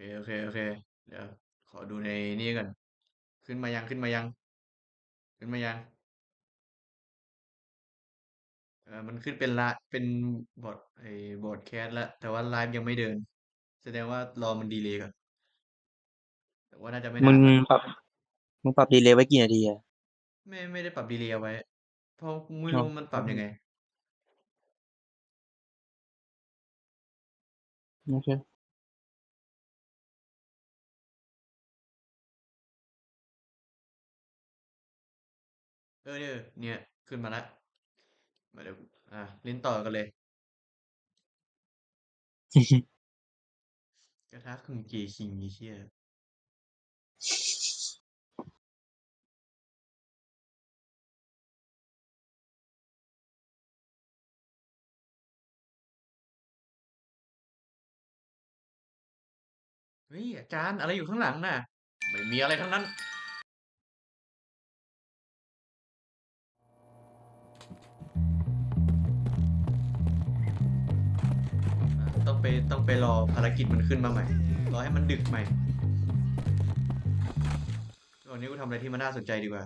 เคโอเค โอเค เดี๋ยว ขอดูในนี่ก่อน ขึ้นมายัง ขึ้นมายัง ขึ้นมายัง เออมันขึ้นเป็นละ เป็นบอทไอ้บอทแคสแล้วแต่ว่าไลฟ์ยังไม่เดิน แสดงว่ารอมันดีเลย์ก่อน แต่ว่าน่าจะไม่มึนางนมั้งปรับมึงปรับดีเลย์ไว้กี่นาทีอะไม่ ไม่ได้ปรับดีเลย์เอาไว้ เพราะไม่อ๋อรู้มันปรับยังไง โอเค ออเนี่ยเนี่ย ขึ้นมาแล้วมาเดี๋ยวอะเล่นต่อกันเลย กระทะคึงเกคิงไอ้เชี่ยเฮ้ยอาจารย์อะไรอยู่ข้างหลังน่ะ ไม่มีอะไรทั้งนั้น ไปต้องไปรอภารกิจมันขึ้นมาใหม่ รอให้มันดึกใหม่ตอนนี้กูทำอะไรที่มันน่าสนใจดีกว่า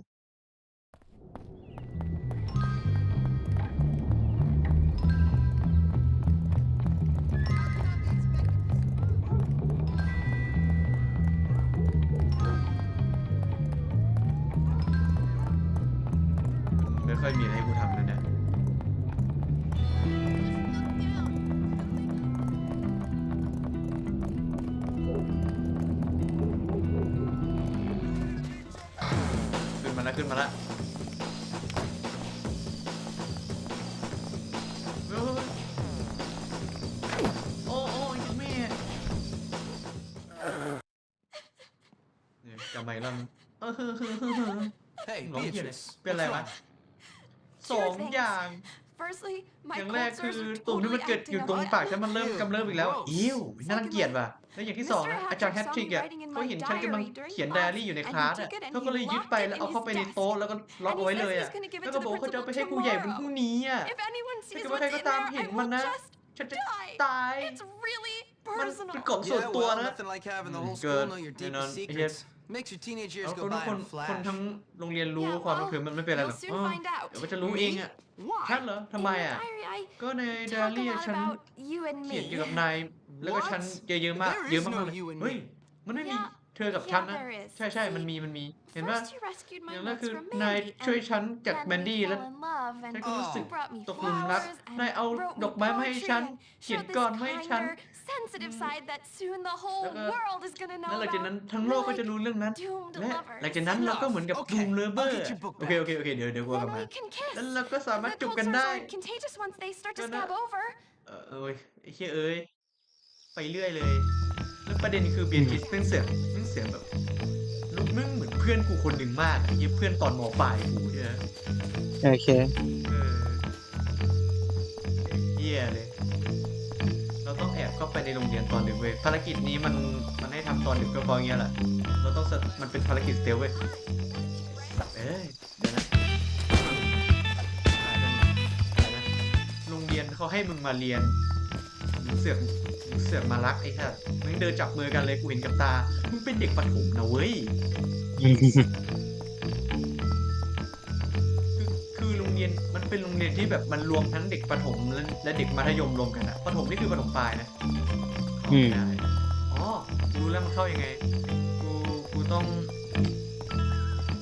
ไม่ค่อยมีอะไรให้กูทำ แล้วเออ Hey, Ngóng kia này. Beatrice. Bên what's này wrong? mà. สองอย่าง Firstly, อ my ย่างแรก cold คือ sores are ตุ่มที่มัน totally เกิดอยู่ acting ตรง up. ปากฉันมันเริ่ม Ew, กำเริบอีกแล้ว gross. อิ้วน่ารังเกียจว่ะ แล้วอย่างที่สอง Mr. อะอาจารย์แฮ Hattrick ตทริก saw อะ me writing in เขา my เห็นฉันกำลัง diary during เขียนไดอารี่ class, อยู่ใน and ค he ลาสอะ took it and เขา he ก็เลยยึด locked ไป it แล้ว in เอาเข้า his ไปใน desk. โต๊ะแล้วก็ล็อก And เอา he ไว้เล says ย he's อะ gonna give it แล้ว to ก็ the บอกว่าเขาจะเอา principal ไปให้ครูใหญ่บนพรุ่ง tomorrow. นี้อะ If anyone ถ้า sees เกิดว่า what's ใครก็ in ตาม there, เห็น I มัน will นะ just ฉันจะ die. ตาย It's really มัน personal. เป็นกฎส่วน Yeah, ตัว well, นะ nothing like having the Mm, whole good. school know your You know, deepest yeah. secrets. Makes your teenage เอา years คน go ทุก by คน in a คน flash. ทั้งโรงเรียนรู้ Yeah, ความ well, คือมันไม่เป็นไรหรอก you'll อ๋ soon อ find out. เดี๋ยวมันจะรู้เอง Me? อะ Why? ฉันเหรอ ทำ In ไม the อะ diary, I ก็ในไดอา talk a รี่ lot ฉัน about you and เขียน me. เกี่ยวกับนาย แล้วก็ฉัน What? เยอะๆมาก There is เยอะมาก no ๆเลย you and เฮ้ย me. มันไม่มี Yeah, เธอกับฉัน yeah, นะ there is. ใช่ใช่ See, มันมี มันมี เห็นว่า First, you rescued อ my ย่างแรก notes คือ from นาย Mandy, ช่วย and ฉันจาก then แมน we ดี้แล้ว fell in love, ฉัน and ก็รู้สึ you ก brought me ตกหลุมรัก flowers นาย and เอา wrote ด me อกไม้มาให้ poetry ฉัน and เขียน showed กลอน this มาให้ฉัน kinder, sensitive side that soon the whole แล้วก็ world is gonna แล้ว know หลังจากนั้น about. ทั้งโลก We're ก็จะ like รู้เรื่องนั้น doomed และ lovers. หลังจากนั้นเราก็เหมือนกับ Okay, ดูมเลเบอ I'll ร์ get your book โอเค back. โอเค โอเค เดี๋ยวเดี๋ยวกลัวกลับ Then มา we can kiss. แล้วเราก็สามารถ The จูบ cold กัน sores ได้ aren't contagious once they start to Gonna- scab over. เออเอ้ยไอ้เชี่ยเอ้ย ไปเรื่อยเลย แล้วประเด็นคือเบียร์ทิสเป็นเสือกเป็นเสือกแบบลูกมึงเหมือนเพื่อนกูคนหนึ่งมากอะไอ้เหี้ยเพื่อนตอนมปลายกูเนี่ย โอเค เออเหี้ยเลย เราต้องแอบเข้าไปในโรงเรียนตอนดึกเว้ยภารกิจนี้มันมันให้ทำตอนดึกก็พอย่างเงี้ยแหละเราต้องสะมันเป็นภารกิจสเตลเว้ยสัตว์เอ้ยเดี๋ยวนะโรงเรียนเขาให้มึงมาเรียนมึงเสือกมึงเสือกมารักไอ้ท่ามึงเดินจับมือกันเลยกูเห็นกับตามึงเป็นเด็กประถมนะเว้ย มันเป็นโรงเรียนที่แบบมันรวมทั้งเด็กประถมและและเด็กมัธยมรวมกันอะประถมนี่คือประถมปลายนะเข้าอืไม่มได้อ๋อรู้แล้วมันเข้ายังไง กูกูต้อง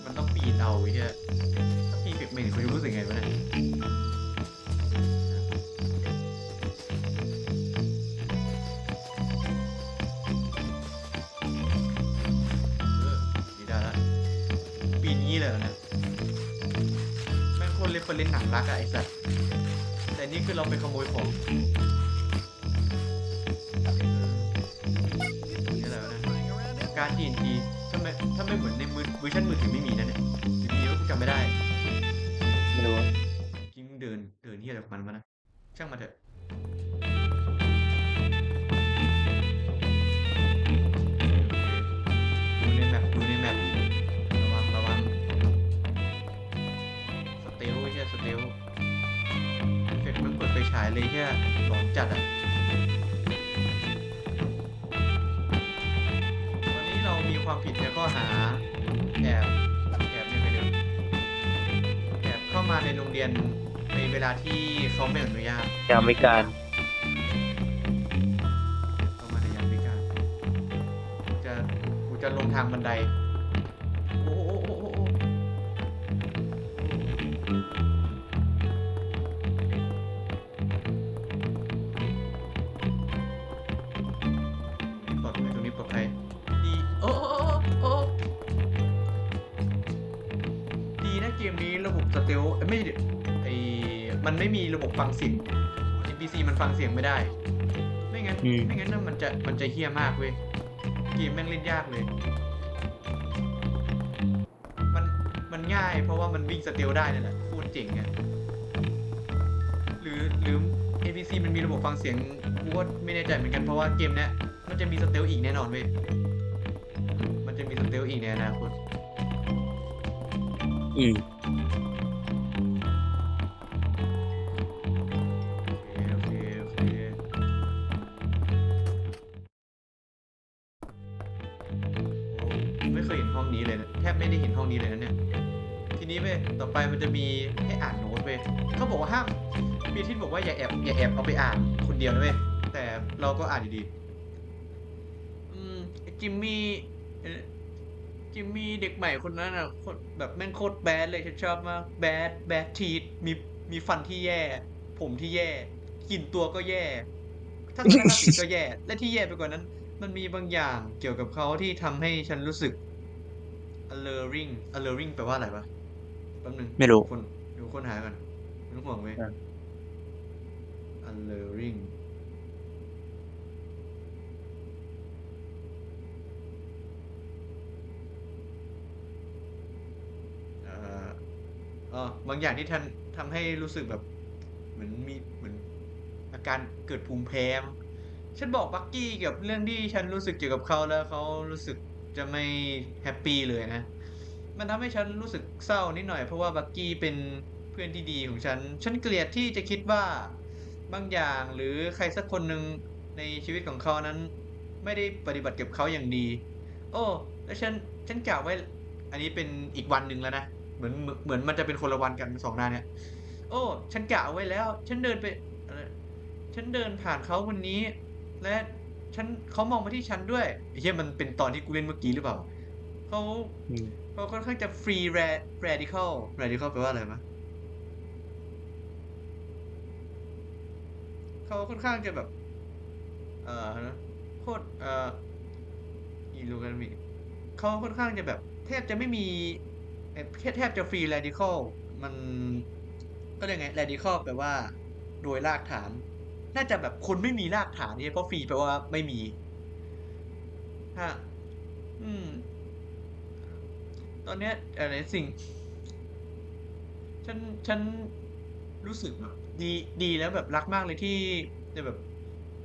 มันต้องปีนเอาไอ้เหี้ยถ้าปีนผิดเมนกูจะรู้สึกไงวะเนี่ย แม่งโคนเรฟเฟรนหนังรักอะไอสัตว์แต่นี่คือเราไปขโมยของนี่อะไรวะเนี่ยการ TNT ทำไมถ้าไม่เหมือนในมือเวอร์ชันมือถือไม่มีนะเนี่ยหรือมีก็กูจำไม่ได้ไม่รู้จริงเดินเดินที่อะไรของมันมานะช่างมาเถอะายเลยแค่หลอนจัดอะผิดในข้อหาแอบแอบยังไงเนี่ยแอบเข้ามาในโรงเรียนในเวลาที่เขาไม่อนุญาตยามวิการเข้ามาในยามวิการกูจะกูจะลงทางบันได สเตลเอ้ยไม่ใช่ดิไอมันไม่มีระบบฟังเสียง NPC มันฟังเสียงไม่ได้ ไม่งั้นอืม ไม่งั้นน่ะมันจะมันจะเฮี้ยมากเว้ยเกมแม่งเล่นยากเลย มันมันง่ายเพราะว่ามันวิ่งสเตลได้นั่นแหละพูดเจ๋งไงหรือหรือ APC มันมีระบบฟังเสียงกูก็ไม่แน่ใจเหมือนกันเพราะว่าเกมเนี้ยมันจะมีสเตลอีกแน่นอนเว้ยมันจะมีสเตลอีกในอนาคต อืม ยเห็นห้องนี้เลยนะแทบไม่ได้เห็นห้องนี้เลยนะเนี่ย ทีนี้เว้ยต่อไปมันจะมีให้อ่านโน้ตเว้ยเขาบอกว่าห้ามมีที่บอกว่าอย่าแอบอย่าแอบเอาไปอ่านคนเดียวนะเว้ยแต่เราก็อ่านดีๆอืมจิมมี่จิมมี่เด็กใหม่คนนั้นอะคตรแบบแม่งโคตรแบดเลยฉันชอบมากแบดแบดทีทมีมีฟันที่แย่ ผมที่แย่กลิ่นตัวก็แย่ทัศนคติก็แย่ และที่แย่ไปกว่านั้น มันมีบางอย่างเกี่ยวกับเขาที่ทำให้ฉันรู้สึก alluring alluring แปลว่าอะไรวะแป๊บนึงไม่รู้คนเดี๋ยวคนหากันไม่ต้องห่วงเว้ยอะ alluring เอ่ออ๋อบางอย่างที่ท่านทำให้รู้สึกแบบ เหมือนมีเหมือนอาการเกิดภูมิแพ้มั้งฉันบอกบักกี้เกี่ยวกับเรื่องที่ฉันรู้สึกเกี่ยวกับเขาแล้วเขารู้สึก จะไม่แฮปปี้เลยนะ มันทำให้ฉันรู้สึกเศร้านิดหน่อยเพราะว่าบักกี้เป็นเพื่อนที่ดีของฉัน ฉันเกลียดที่จะคิดว่าบางอย่างหรือใครสักคนหนึ่งในชีวิตของเขานั้น ไม่ได้ปฏิบัติกับเขาอย่างดี โอ้ แล้วฉันฉันกล่าวไว้ อันนี้เป็นอีกวันหนึ่งแล้วนะ เหมือนเหมือนมันจะเป็นคนละวันกันสองหน้าเนี่ย โอ้ ฉันกล่าวไว้แล้ว ฉันเดินไป ฉันเดินผ่านเขาวันนี้ และ ฉันเขามองมาที่ฉันด้วยไอ้เหี้ยมันเป็นตอนที่กูเล่นเมื่อกี้หรือเปล่าเขาอืมเขาค่อนข้างจะฟรีแรแรดิคอลแรดิคอลแปลว่าอะไรมะเขาค่อนข้างจะแบบ เอ่อนะโคตรเอ่ออีลูกันมีเขาค่อนข้างจะแบบ แทบจะไม่มีเอ่อแทบแทบจะฟรีแรดิคอลมันก็เรียกไงแรดิคอลแปลว่า โดยรากฐาน น่าจะแบบคนไม่มีรากฐานนี่เพราะฟรีแปลว่าไม่มีฮะอืม ตอนเนี้ยอะไรสิ่ง ฉันฉันรู้สึกแบบดีดีแล้วแบบรักมากเลยที่จะแบบ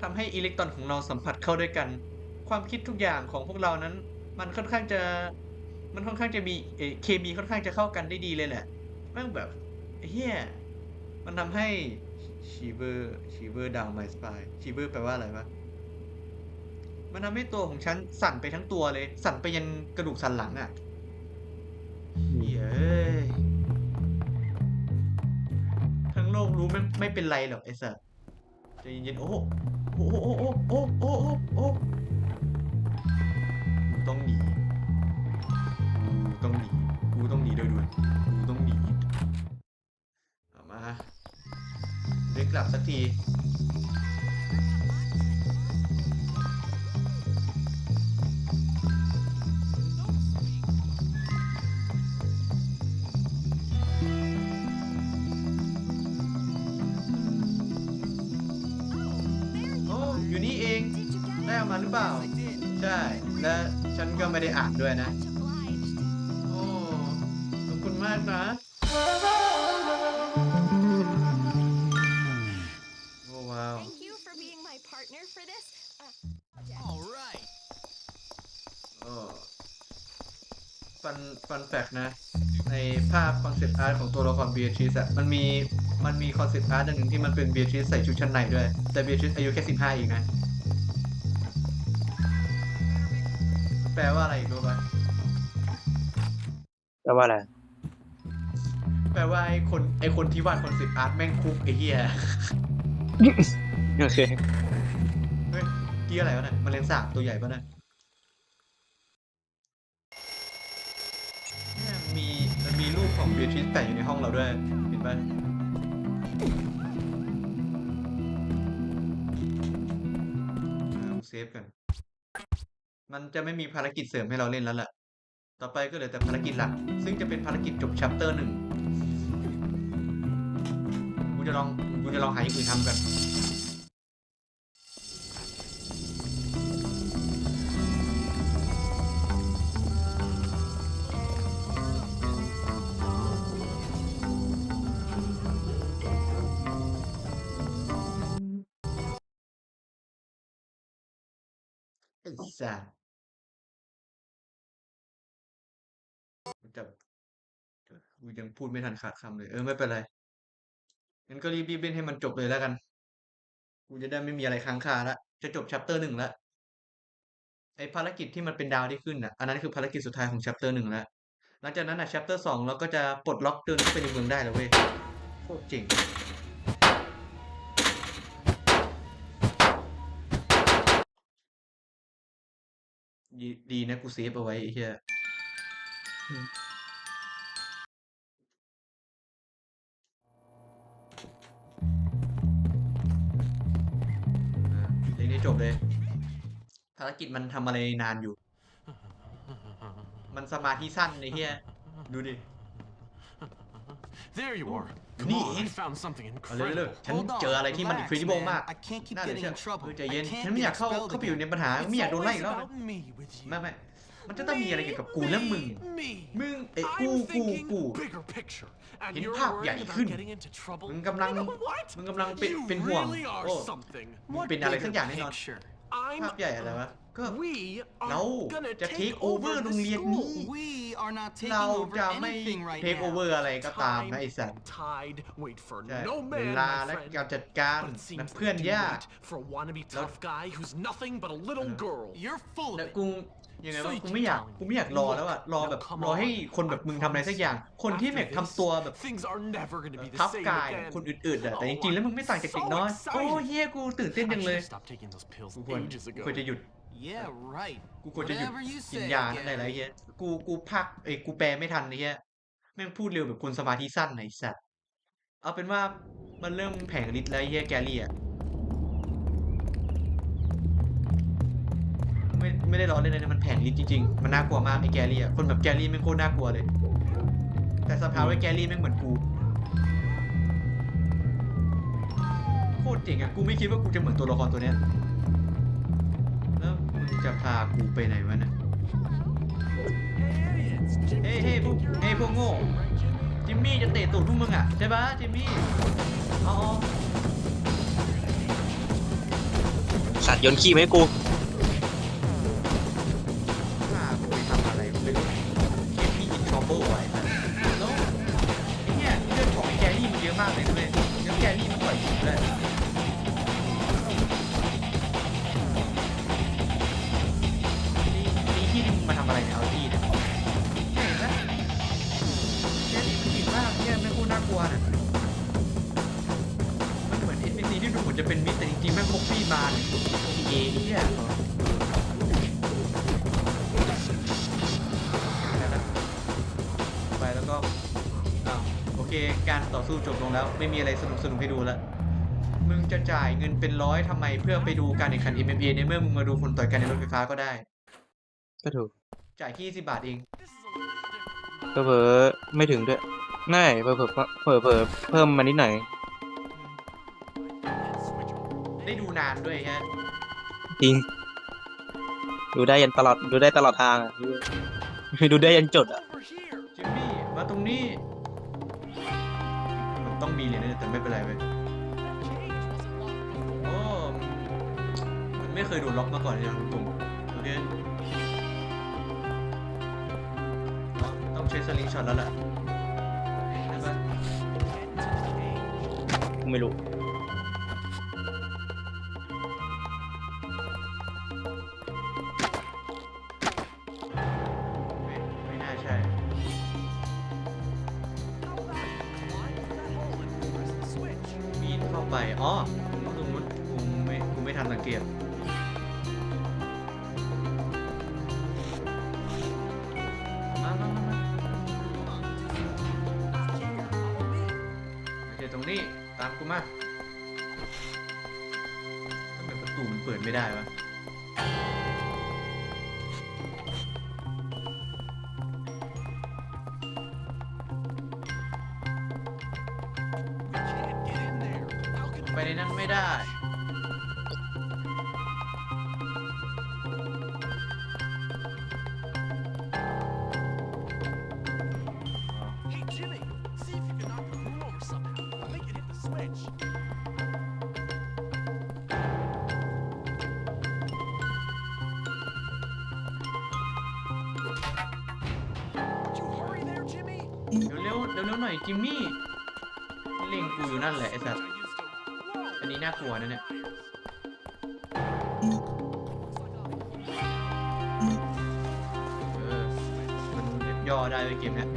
ทำให้อิเล็กตรอนของเราสัมผัสเข้าด้วยกัน ความคิดทุกอย่างของพวกเรานั้น มันค่อนข้างจะ มันค่อนข้างจะมีเออเคมีค่อนข้างจะเข้ากันได้ดีเลยแหละแม่งแบบเฮียมันทำให้ ชีเบอร์ชีเบอร์ดาวไมสปายชีเบอร์แปลว่าอะไรวะมันทำให้ตัวของฉันสั่นไปทั้งตัวเลย สั่นไปยันกระดูกสันหลังอะ่ะเหี้ยเอ้ยทั้งโลกรู้ไม่ไม่เป็นไรหรอกไอ้สัสใจเย็นๆโอ้โหโอ้โหโอ้โหโอ้โหโอ้โหโอ้กูต้องหนีกูต้องหนีกูต้องหนีโดยด่วนกูต้องหนี ด้กลับสักที โอ้อยู่นี่เอง ได้เอามาหรือเปล่า ใช่ และฉันก็ไม่ได้อ่านด้วยนะ Much obliged. โอ้ ขอบคุณมากนะ นแฟกนะ ในภาพคอนเซปต์อาร์ตของตัวละครเบียทริสอะมันมีมันมีคอนเซปต์อาร์ตหนึ่งที่มันเป็นเบียทริสใส่ชุดชั้นในด้วย แต่เบียทริสอายุแค่สิบห้าเองนะ แปลว่าอะไรอีกรู้ปะแปลว่าอะไร แปลว่าไอ้คนไอ้คนที่วาดคอนเซ็ปต์อาร์ตแม่งคุกไอ้เหี้ยโอเคเฮ้ยกี้อะไรวะเนี่ยแมันเลงสาบตัวใหญ่ปะเนี่ยเนี่ยมีมันมีรูป ของเบทริสแปะอยู่ในห้องเราด้วยเห็นปะเอาเซฟกัน มันจะไม่มีภารกิจเสริมให้เราเล่นแล้วล่ะต่อไปก็เหลือแต่ภารกิจหลัก ซึ่งจะเป็นภารกิจจบชัปเตอร์หนึ่งกูจะลองกูจะลองหาอย่างอื่นทำกัน ไอ้สัสแต่กูยังพูดไม่ทันขาดคำเลย เออไม่เป็นไรงั้นก็รีบๆเล่นให้มันจบเลยแล้วกัน กูจะได้ไม่มีอะไรค้างคาละจะจบ chapter หนึ่งแล้วไอภารกิจที่มันเป็นดาวที่ขึ้นอะ อันนั้นคือภารกิจสุดท้ายของ chapter หนึ่งแล้วหลังจากนั้นอะ chapter สองเราก็จะปลดล็อกเดินเข้าไปในเมืองได้แล้วเว้ยโคตรเจ๋ง ดีดีนะกูเซฟเอาไว้ไอ้เหี้ยอืมอะเพลงนี้จบเลย ภารกิจมันทำอะไรนานอยู่ มันสมาธิสั้นไอ้เหี้ยดูดิ There you are. Neat. Come on, I found something เอาเลยเลย incredible. ฉัน Hold on, เจออะไรที่มัน relax, incredible man. มาก I can't keep น่าจะ getting เชื่อ in trouble. เออใจ I เย็น can't ฉันไม่อยาก get เข้า expelled เข้าไปอยู่ใน again. ปัญหา ไม่อยากโดนไล่อีกรอบ It's นะ always about me with you. ไม่ไม่มันจะต้องมีอะไรเกี่ยวกับกูและมึง Me. มึงไอ้ I'm กูกู thinking กู bigger picture. And เห็น you're ภาพใหญ่ worried ขึ้น about getting into trouble. มึงกำลัง You know what? มึงกำลังเป็น You เป็นห่วง really are โอ้ something. มึงเป็นอะไรสักอย่างแน่นอน picture? ภาพ I'm ใหญ่อะไรวะ ก็ We เรา are gonna จะ take take over over the โรงเรียนนี้ school. We are not เรา taking over จะไม่ anything right take now. over อะไรก็ตามนะ Time ไอ้สัต and ว์ tide wait for ใช่ no เว man, ลา my และ friend. การจัดการ But it นะ seems เพื่อน that you ยาก wait for a wannabe tough guy who's nothing but a little Uh-huh. girl. You're full แล้ of ว it. กู ยังไง So วะ you กู keep ไม่อยาก telling me. กูไม่อยากรอแล้วอะรอแบบ Now come รอให้ on. คนแบบมึงทำอะไรสักอย่าง คนที่ After แบบ this, ทำตัวแบบ things are never gonna be the ทัฟ same กาย again. คนอื่นๆอะแต่จ Oh, ริงๆแล้วมึงไม่ต่างจากเด็กน้อย so โอ้ excited. เฮียกูตื่นเต้น I จังเลย should've stopped taking those pills กูควร ages กู ago. ควรจะหยุด Yeah, right. กูควรจะหยุด Whatever you กิน say, ยานั่นอะไร Gary. เฮียกูกูพักเอ้ยกูแปลไม่ทันไอ้เฮียแม่งพูดเร็วแบบคนสมาธิสั้นไอ้สัตว์เอาเป็นว่ามันเริ่มแผงฤทธิ์แล้วไอ้เฮียแกรี่อะ ไม่ไม่ได้ล้อเล่นนะมันแผงฤทธิ์จริงๆ มันน่ากลัวมากไอ้แกรี่อะ คนแบบแกรี่แม่งโคตรน่ากลัวเลย แต่สภาวะไอ้แกรี่แม่งเหมือนกู โคตรเจ๋งอะ กูไม่คิดว่ากูจะเหมือนตัวละครตัวเนี้ย แล้วมึงจะพากูไปไหนวะเนี่ยเฮ้ยเฮ้ยพวกเฮ้ยพวกโง่ จิมมี่จะเตะตูดพวกมึงอะใช่ปะจิมมี่อ๋อสัตว์โยนขี้มาให้กู เค การต่อสู้จบลงแล้ว ไม่มีอะไรสนุกสนุกๆให้ดูแล้วมึงจะจ่ายเงินเป็นร้อยทำไมเพื่อไปดูการแข่งขัน MMA ในเมื่อมึงมาดูคนต่อยกันในรถไฟฟ้าก็ได้ ก็ถูก จ่ายแค่20บาทเองเผลอๆไม่ถึงด้วยน่าเผลอๆเผลอๆเผลอๆเพิ่มมานิดหน่อยได้ดูนานด้วยฮะจริง ดูได้ยันตลอดดูได้ตลอดทางอะ ดูได้ยันจดอะ Over here. จิมมี่มาตรงนี้มัน ต้องมีเลยนะแต่ไม่เป็นไรเว้ยโอ้มันไม่เคยโดนล็อกมาก่อนเลยตรงๆโอเคต้องต้องใช้สลิงช็อตแล้วล่ะได้ปะกูไม่รู้ อ๋อตรงนู้นกูไม่กูไม่ทันสังเกตมามามามาโอเคตรงนี้ ตามกูมาทำไมประตูมันเปิดไม่ได้วะ เร็วๆหน่อยจิมมี่เล็งกูอยู่นั่นแหละไอ้สัตว์อันนี้น่ากลัวนะเนี่ยเออมันย่อได้ไปเกมเนี้ย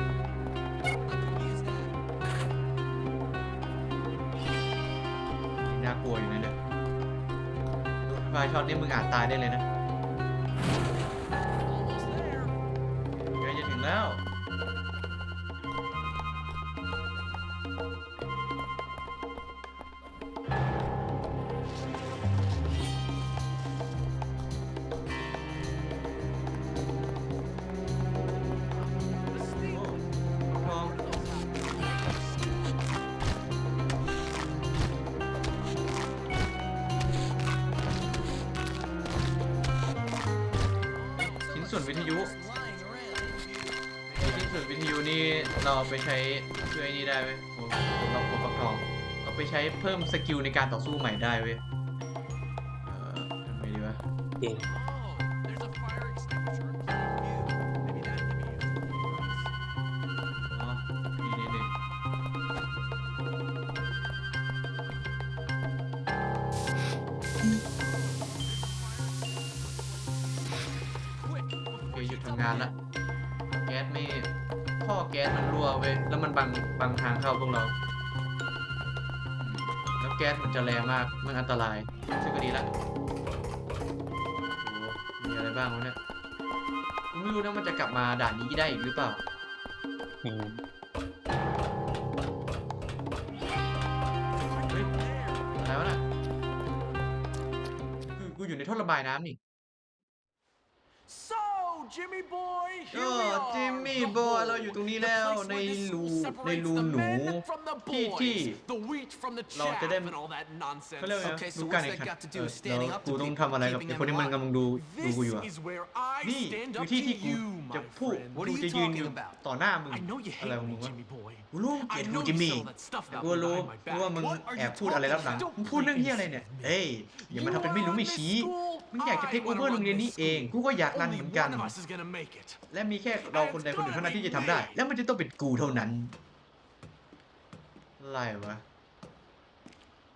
น่ากลัวอยู่นะเนี่ยไฟช็อตนี้มึงอาจตายได้เลยนะใกล้จะถึงแล้ว เอาไปใช้เพิ่มสกิลในการต่อสู้ใหม่ได้เว้ยเอ่อทำไงดีวะเก่ง Oh, there's a fire extinguisher. Maybe that can be used. อ๋อนี่นี่นี่ Quick, โอเคหยุดทำงานละแก๊สไม่ท่อแก๊สมันรั่วเว้ยแล้วมันบังบังทางเข้าพวกเราอืม แก๊สมันจะแรงมาก มันอันตราย ซึ่งก็ดีละโอ้มีอะไรบ้างวะเนี่ยผมไม่รู้นะมันจะกลับมาด่านนี้ได้อีกหรือเปล่า อืมเฮ้ยอะไรวะน่ะคือกูอยู่ในท่อระบายน้ำนี่ So, Jimmy boy, ก็ here we are. จิมมี่ the บอย bull, เราอยู่ตรงนี้ the แล้ว place ใน where this รู separates ในรู the หนู men from the ที่ที่ boys, the wheat from the เรา chaff จะได้ and all that nonsense. เขาเรียกว่าไง Okay, so ดู what's การแข่ง that ขัน got to do เออ with standing แล้ว up กู to ต้อง people, ทำอะไรกับ keeping ไอ้ them คนที่มัน alive? กำลังดูดู This กูอยู่อะ is where I นี่ stand คือ up ที่ to ที่กู you, จะ my พูด friend. What กู are you จะยืนอยู่ talking about? ต่อหน้ามึง I know you อะไร hate ของ me, มึงวะ Jimmy boy. กูรู้เกลีย I ดกู know จิม you มี่ sell that stuff แต่ out กูรู้ behind my กูว่า back. มึง What are you แอบพูดอะไรรับหลัง talking about? มึงพูดเรื่องที่อะไรเนี่ยเอ้ยอย่ามาทำเป็นไม่รู้ไม่ชี้ มึงอยากจะเทคโอเวอร์โรงเรียนนี้เอง กูก็อยากรัน Only เหมือนกัน one of us is gonna make it. และมีแค่เราคนใดคนหนึ่งเท่านั้นที่จะทำได้ แล้วมันจะต้องเป็นกูเท่านั้น อะไรวะ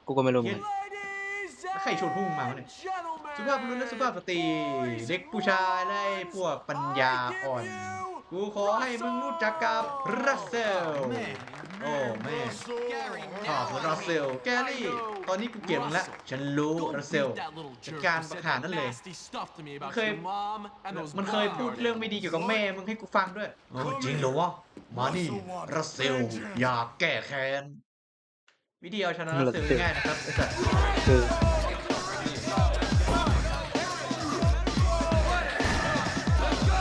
กูก็ไม่รู้เหมือนกัน Ladies แล้วใครชวนพวกมึงมาวะ and เนี่ย gentlemen, สุภาพบุรุษและสุภาพสตรี เด็กผู้ชายและไอ้พวกปัญญาอ่อน กูขอให้มึงรู้จักกับรัสเซล โอ้แม่ขอบคุณรัสเซล แกรี่ ตอนนี้กูเกลียดมึงละ ฉันรู้รัสเซลจัดการประหารนั่นเลย มันเคย มันเคยพูดเรื่องไม่ดีเกี่ยวกับแม่ มึงให้กูฟังด้วยโอ้จริงเหรอวะ มานี่รัสเซล อยากแก้แค้น วิธีเอาชนะรัสเซลง่ายๆนะครับไอ้สัตว์คือ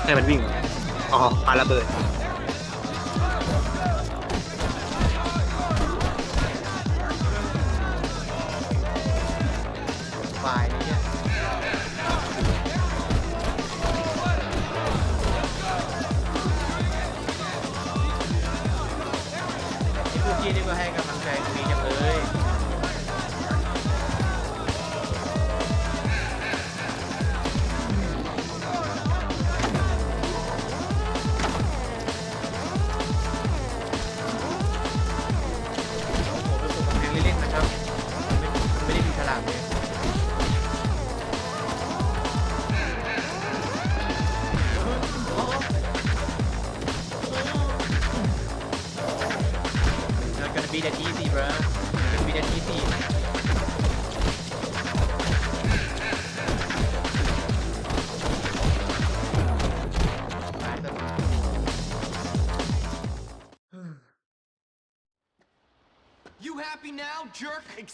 ให้มันวิ่งเหร อ๋อปาระเบิดไฟล์เนี่ยพวกพี่นี่ก็ให้กำลังใจกูดีจังเลย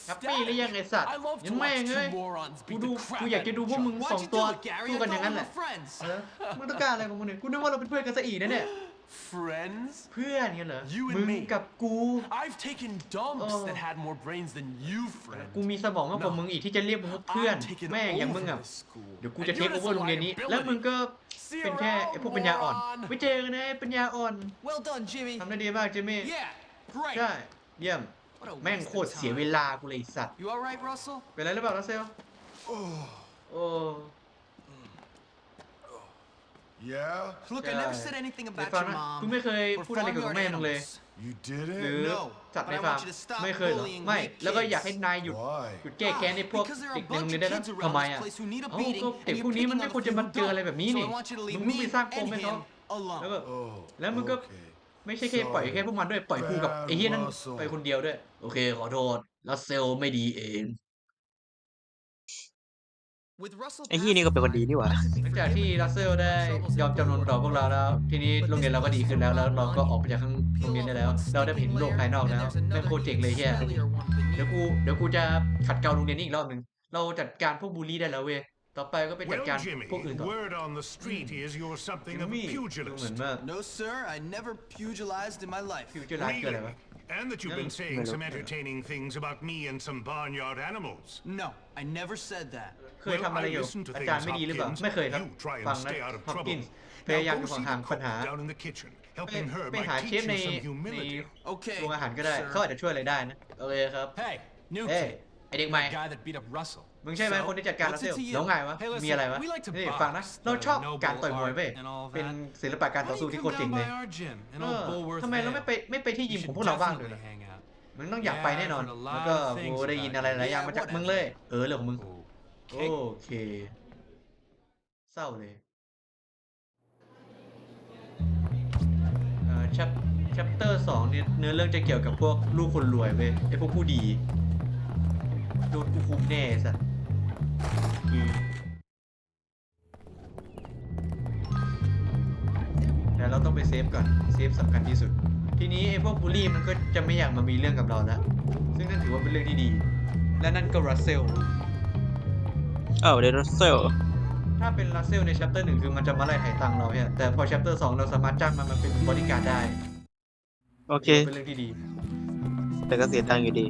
แฮปปี้หรือยังไงสัตว์ I love ยั to งแม่ง watch เอ้ย two morons กู beat ดู the crap กูอยาก out จะ of ดู each พวกมึง other. สอง Why'd you ตัว do it, Gary? สู้ I กันอย่าง thought นั้น we แหละ were friends. เออมึงต้องการอะไรของมึงเนี่ยกูนึกว่าเราเป็นเพื่อนกันซะอีกนะเนี่ย Friends? เพื่อนกันเหรอ You and มึง me กับกู I've taken dumps Oh. that had more brains than you, friend. กูมีสมองมากกว่ามึงอีกที่จะเรียกมึงว่าเพื่อน I'm taking แม่งอย่างมึง over อะ this school. เดี๋ยวกู And จะเทค you're โอ just เวอ a ร์โรงเรียนนี้ liability. แล้วมึงก็ See เป็น you แค่ไอ้ around, พวกปัญญาอ่อน moron. ไว้เจอกันนะไอ้ปัญญาอ่อน Well done, Jimmy. ทำได้ดีมากเจมี่ Yeah, great. ใช่ เยี่ยม What a แม่ง waste โค of ตรเสีย time. เวลากูเลยไอ้สัตว์ You all right, Russell? เป็นไรหรือเปล่าลัสเซล โอ้ Yeah? Look, I Yeah. never said anything เดี๋ยว about ฟัง your นะ mom กูไม่เคย or พูดอะไรเกี่ยวกับ farmyard แม่มึงเลย animals. You หรือ didn't? No, สัตว์ but ใน I ฟาร์ม want you to stop ไม่เคยเหรอ bullying ไม่ weak แล้วก็ kids. อยากให้นายหยุด Why? หยุดแก้แค้นในพวก Because there are เด็ a กในโรง bunch เรียน of ได้แล้ว kids ทำ around ไม this อะ place who need a เอ้า beating, ก็ and เด็ก you're พวกนี้มัน picking ไม่ on ควร the จะ few มา who เจออะไร don't. แบบนี้ So นี่ I want you to มึ leave งต้อง me ไปสร้างปม and ให้เขา him alone. แล้วก็ Oh, แล้วมึงก็ okay. ไม่ใช่แค่ปล่อยแค่พวกมันด้วยปล่อยกูกับไอ้เฮียนั่น Russell ไปคนเดียวด้วย โอเค ขอโทษลัสเซลไม่ดีเอง With Russell ไอ้ยี่นี่ก็เป็นคนดีนี่หว่าหลังจากที่ลัสเซลได้ยอมจำนนต่อพวกเราแล้ว ทีนี้โรงเรียนเราก็ดีขึ้นแล้วแล้วเราก็ออกไปจากข้างโรงเรียนได้แล้ว เราได้ไปเห็นโลกภายนอกแล้วแม่งโคตรเจ๋งเลยเฮียเดี๋ยวกูเดี๋ยวกูจะขัดเกลาโรงเรียนนี้อีกรอบหนึ่งเราจัดการพวกบูลลี่ได้แล้วเว้ย ต่อไปก็ไปจัด Well, การ Jimmy, พวกอื่นต่อ word on the street is you're something จิม of มี่ a ดูเหมือน pugilist. ว่า No, sir, I never pugilized in my life. ฟิวเจอร์ไลท์คืออะไร Really? วะ And that you've been Yeah. saying Well, some yeah. entertaining things about me and some barnyard animals. No, I never said that. เคยทำอะไรเกี่ยวกับอาจารย์ไม่ดีหรือเปล่า ไม่เคยครับ You try ฟัง and นะ stay out of ฮอป trouble. กินส์พยายามอยู่ Now go see ห่าง the ๆปัญ cook หา down in the kitchen. ไป Helping her ไป might หา teach เชฟ you ใน some ใน humility. Okay. โรงอาหารก็ได้ sir. เขาอาจจะช่วยอะไรได้นะ โอเคครับ Hey, new เอ้ย kid. ไอเด็กใหม่ Guy that beat up Russell. มึงใช่ไหม So, คนที่จัดการ what's ลัสเซล it to you? แล้วไงวะ Hey, listen, มีอะไรวะ we like to นี่ box, ฟังนะ เรา the ชอบ noble การต่อยมวย art เว้ย and all เป็น that. ศิลปะการต่อ Why สู้ don't ที่ you โคตร come เจ๋ง down เลย by our gym in เอ Old อ Bullworth ทำไมเราไม่ไป Vale? ไม่ไปที่ยิ You มของ should พวกเราบ้างเลย definitely ล่ะ hang out. มึงต้องอยากไปแน่นอน Yeah, I've heard a lot แล้วก็ of things กูได้ยิน about อะไรหลายอย่าง you. มาจาก Yeah, มึงเลย เออเรื่องของมึง โอ Okay. เค เศร้าเลยเอ่อชัปชัปเตอร์สองเนี่ยเนื้อเรื่องจะเกี่ยวกับพวกลูกคนรวยเว้ยไอพวกผู้ดี โดนกูคุมแน่สัสอืม แต่เราต้องไปเซฟก่อน เซฟสำคัญที่สุด ทีนี้ไอพวกบูลลี่มันก็จะไม่อยากมามีเรื่องกับเราแล้ว ซึ่งนั่นถือว่าเป็นเรื่องที่ดี และนั่นก็รัสเซล เอ้าเดนเซลถ้าเป็นรัสเซลในชัปเตอร์หนึ่งคือมันจะมาไล่ไถ่ตังค์เราเนี่ยแต่พอชัปเตอร์สองเราสามารถจ้างมันมาเป็นบริการดได้โอเค เป็นเรื่องที่ดี แต่ก็เสียตังค์อยู่ดี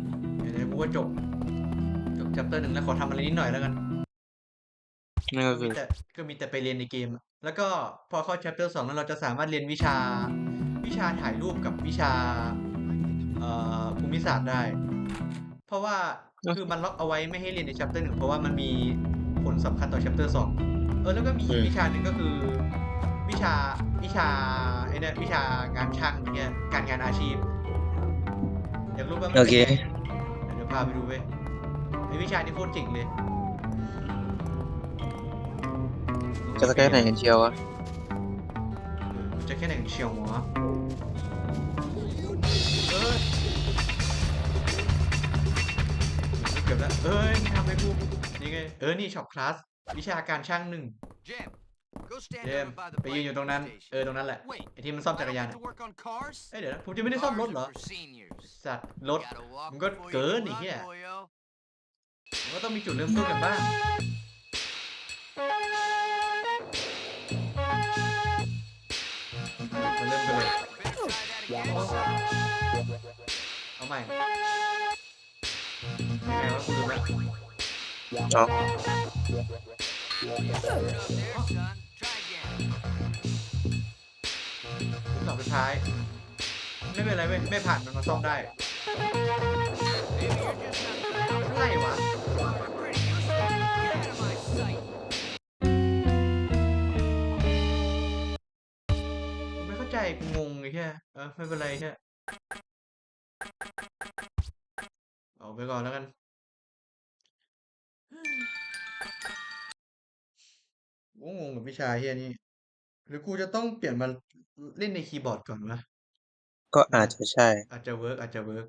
เดี๋ยวกูว่าจบ จบชัปเตอร์หนึ่งแล้วขอทำอะไรนิดหน่อยแล้วกันนั่นก็ก็คืมีอแต่ก็มีแต่ไปเรียนในเกมอะแล้วก็พอเข้าชัปเตอร์สองแล้วเราจะสามารถเรียนวิชา วิชาถ่ายรูปกับวิชาเอ่อภูมิศาสตร์ได้ เพราะว่าคือมันล็อกเอาไว้ไม่ให้เรียนในชัปเตอร์หนึ่งเพราะว่ามันมีผลสำคัญต่อชัปเตอร์สองเออแล้วก็มีอีกวิชาหนึ่งก็คือ วิชาวิชาไอ้เนี่ยวิชางานช่างอย่างเงี้ยการงานอาชีพ อยากรู้บ้างโอเคเดี๋ยวพาไปดูเว้ย ไอวิชานี่โคตรเจ๋งเลยจะสแกนไหนกันเชียววะเออจะแค่ไหนเชียวหมอเออเกือบแล้วเอ้ยนี่ทำให้กูนี่ไงเออนี่ช็อปคลาสวิชาการช่างหนึ่ง Jim, go stand เจม over by the ไปยืนอยู่ตรงนั้น เออ ตรงนั้นแหละ Wait, ไอที่มันซ่อมจักร I ยาน don't อะ get to work on cars? เอ้ยเดี๋ยวนะผมจะไม่ได้ซ่อมรถเหรอ for seniors. สัตว์รถ Gotta walk มันก็ before you เกิน can ไอ้เหี้ย run, boyo. มันก็ต้องมีจุดเริ่มต้นกันบ้าง มาเริ่มกันเลย เอาใหม่ยังไงวะคุณดูไหมอ๋อคุณสอบสุดท้าย ไม่เป็นไรเว้ยไม่ผ่านมันมาซ่อมได้ Maybe you're just not อะไรวะ เออไม่เป็นไรแค่เอาไปก่อนแล้วกันกูงงกับวิชาเฮียนี่หรือกูจะต้องเปลี่ยนมาเล่นในคีย์บอร์ดก่อนวะก็อาจจะใช่ อาจจะเวิร์กอาจจะเวิร์ก